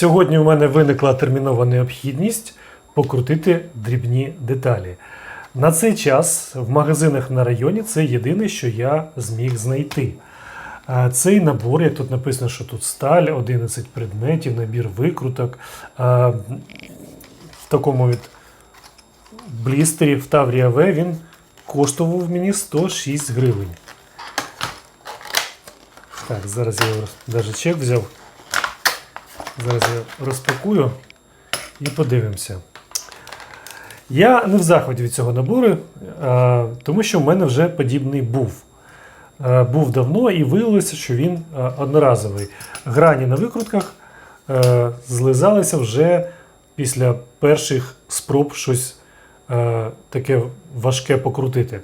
Сьогодні у мене виникла термінова необхідність покрутити дрібні деталі. На цей час в магазинах на районі це єдине, що я зміг знайти. Цей набор, як тут написано, що тут сталь, 11 предметів, набір викруток. В такому від блістері в Таврія В він коштував мені 106 гривень. Так, зараз я навіть чек взяв. Зараз я розпакую і подивимося. Я не в захваті від цього набору, а, тому що в мене вже подібний був. Е, Був давно і виявилося, що він е, одноразовий. Грані на викрутках е, злизалися вже після перших спроб щось е, таке важке покрутити.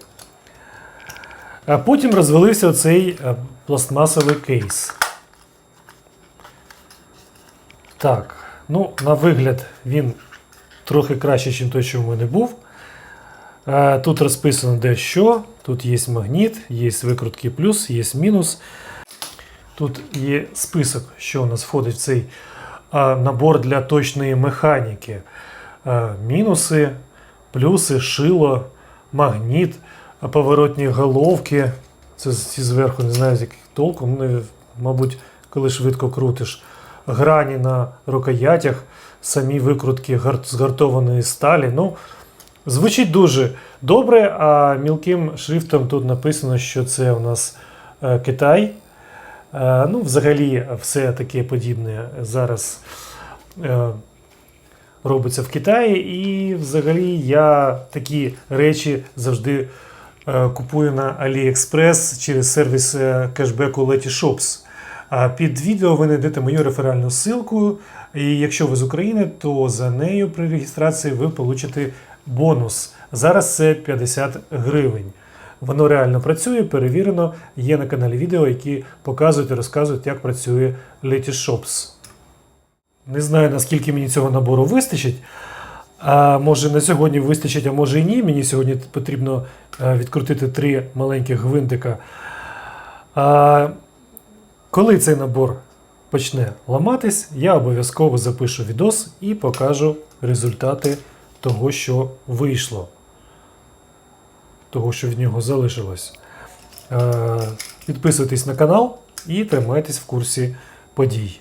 Потім розвалився оцей е, пластмасовий кейс. Так, ну, на вигляд він трохи краще, ніж той, що в мене був. Е, Тут розписано де що. Тут є магніт, є викрутки плюс, є мінус. Тут є список, що у нас входить в цей е, набор для точної механіки. Е, Мінуси, плюси, шило, магніт, поворотні головки. Це ці зверху не знаю з яких толку. Ну, мабуть, коли швидко крутиш. Грані на рукоятях, самі викрутки гар- з гартованої сталі. Ну, Звучить дуже добре, а мілким шрифтом тут написано, що це у нас е, Китай. Е, ну, взагалі, все таке подібне зараз е, робиться в Китаї. І взагалі я такі речі завжди купую на AliExpress через сервіс кешбеку Letyshops. Під відео ви знайдете мою реферальну ссылку. І якщо ви з України, то за нею при реєстрації ви получите бонус. Зараз це 50 гривень. Воно реально працює, перевірено. Є на каналі відео, які показують і розказують, як працює Letyshops. Не знаю, наскільки мені цього набору вистачить. А може на сьогодні вистачить, а може і ні. Мені сьогодні потрібно е, відкрутити три маленьких гвинтика. А, коли цей набор почне ламатись, я обов'язково запишу відос і покажу результати того, що вийшло, того, що від нього залишилось. Е, Підписуйтесь на канал і тримайтесь в курсі подій.